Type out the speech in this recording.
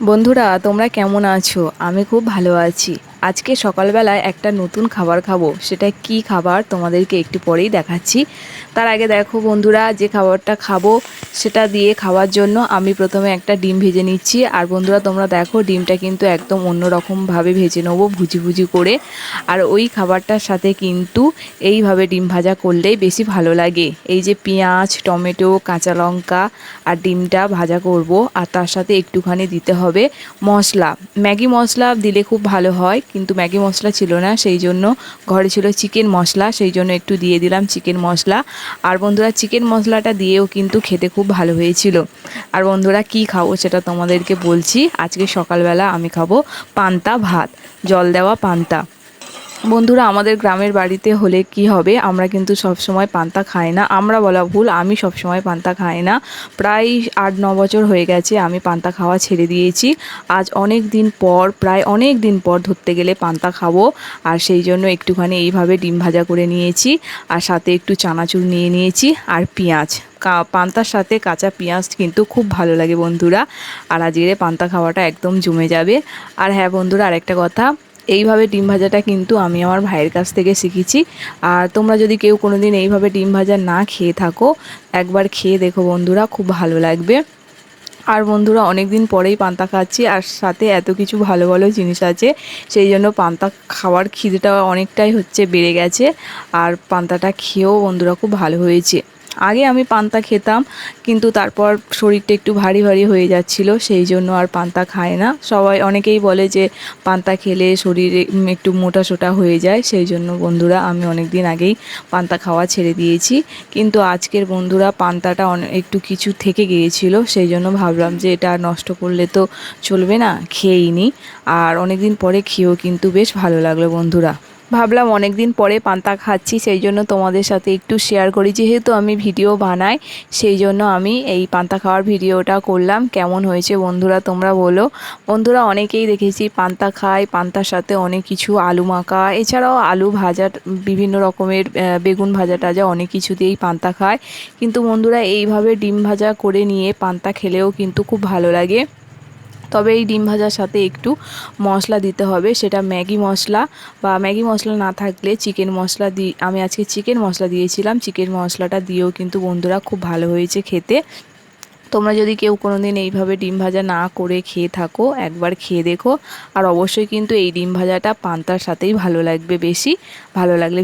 বন্ধুরা তোমরা কেমন আছো? আমি খুব ভালো আছি। আজকে সকালবেলায় একটা নতুন খাবার খাব। সেটা কি খাবার তোমাদেরকে একটু পরেই দেখাচ্ছি। তার আগে দেখো বন্ধুরা, যে খাবারটা খাব সেটা দিয়ে খাওয়ার জন্য আমি প্রথমে একটা ডিম ভেজে নিচ্ছি। আর বন্ধুরা, তোমরা দেখো ডিমটা কিন্তু একদম অন্যরকমভাবে ভেজে নেব ভুজি ভুজি করে। আর ওই খাবারটার সাথে কিন্তু এইভাবে ডিম ভাজা করলেই বেশি ভালো লাগে। এই যে পেঁয়াজ, টমেটো, কাঁচা লঙ্কা আর ডিমটা ভাজা করব। আর তার সাথে একটুখানি দিতে হবে মশলা। ম্যাগি মশলা দিলে খুব ভালো হয়। কিন্তু ম্যাগি মশলা ছিল না, সেই জন্য ঘরে ছিল চিকেন মশলা, সেই জন্য একটু দিয়ে দিলাম চিকেন মশলা। আর বন্ধুরা, চিকেন মশলাটা দিয়েও কিন্তু খেতে খুব ভালো হয়েছিল। আর বন্ধুরা, কি খাব সেটা তোমাদেরকে বলছি। আজকে সকালবেলা আমি খাব পান্তা ভাত, জল দেওয়া পান্তা। বন্ধুরা, আমাদের গ্রামের বাড়িতে হলে কি হবে? আমরা কিন্তু সব সময় পান্তা খাই না। আমরা বলা ভুল, আমি সব সময় পান্তা খাই না। প্রায় আট, ন বছর হয়ে গেছে আমি পান্তা খাওয়া ছেড়ে দিয়েছি। আজ অনেক দিন পর, প্রায় অনেক দিন পর ধরতে গেলে পান্তা খাব। আর সেই জন্য একটুখানি এইভাবে ডিম ভাজা করে নিয়েছি। আর সাথে একটু চানাচুর নিয়ে নিয়েছি আর পেঁয়াজ। পান্তার সাথে কাঁচা পেঁয়াজ কিন্তু খুব ভালো লাগে বন্ধুরা। আর আজকে পান্তা খাওয়াটা একদম জমে যাবে। আর হ্যাঁ বন্ধুরা, আরেকটা কথা। এইভাবে ডিম ভাজাটা কিন্তু আমি আমার ভাইয়ের কাছ থেকে শিখেছি। আর তোমরা যদি কেউ কোনো দিন এইভাবে ডিম ভাজা না খেয়ে থাকো, একবার খেয়ে দেখো বন্ধুরা, খুব ভালো লাগবে। আর বন্ধুরা অনেক দিন পরেই পান্তা খাচ্ছি, আর সাথে এত কিছু ভালো ভালো জিনিস আছে, সেই জন্য পান্তা খাওয়ার খিদেটা অনেকটাই হচ্ছে বেড়ে গেছে, আর পান্তাটা খেয়েও বন্ধুরা খুব ভালো হয়েছে। আগে আমি পান্তা খেতাম, কিন্তু তারপর শরীরটা একটু ভারী ভারী হয়ে যাচ্ছিল, সেই জন্য আর পান্তা খায় না। সবাই অনেকেই বলে যে পান্তা খেলে শরীরে একটু মোটা সোটা হয়ে যায়, সেই জন্য বন্ধুরা আমি অনেক দিন আগেই পান্তা খাওয়া ছেড়ে দিয়েছি। কিন্তু আজকের বন্ধুরা পান্তাটা একটু কিছু থেকে গিয়েছিল, সেই জন্য ভাবলাম যে এটা নষ্ট করলে তো চলবে না, খেয়েই নি। আর অনেক দিন পরে খেয়েও কিন্তু বেশ ভালো লাগল বন্ধুরা। ভাবলাম অনেক দিন পরে পান্তা খাচ্ছি, সেই জন্য তোমাদের সাথে একটু শেয়ার করি। যেহেতু আমি ভিডিও বানাই, সেই জন্য আমি এই পান্তা খাওয়ার ভিডিওটা করলাম। কেমন হয়েছে বন্ধুরা তোমরা বলো। বন্ধুরা অনেকেই দেখেছি পান্তা খায়, পান্তার সাথে অনেক কিছু আলু মাখা এছাড়াও আলু ভাজা, বিভিন্ন রকমের বেগুন ভাজা টাজা অনেক কিছু দিয়েই পান্তা খায়। কিন্তু বন্ধুরা এইভাবে ডিম ভাজা করে নিয়ে পান্তা খেলেও কিন্তু খুব ভালো লাগে। তবে এই ডিম ভাজার সাথে একটু মশলা দিতে হবে। সেটা ম্যাগি মশলা বা ম্যাগি মশলা না থাকলে চিকেন মশলা দিই আমি আজকে চিকেন মশলা দিয়েছিলাম। চিকেন মশলাটা দিয়েও কিন্তু বন্ধুরা খুব ভালো হয়েছে খেতে। তোমরা যদি কেউ কোনো দিন এইভাবে ডিম ভাজা না করে খেয়ে থাকো, একবার খেয়ে দেখো। আর অবশ্যই কিন্তু এই ডিম ভাজাটা পান্তার সাথেই ভালো লাগবে বেশি। ভালো লাগলে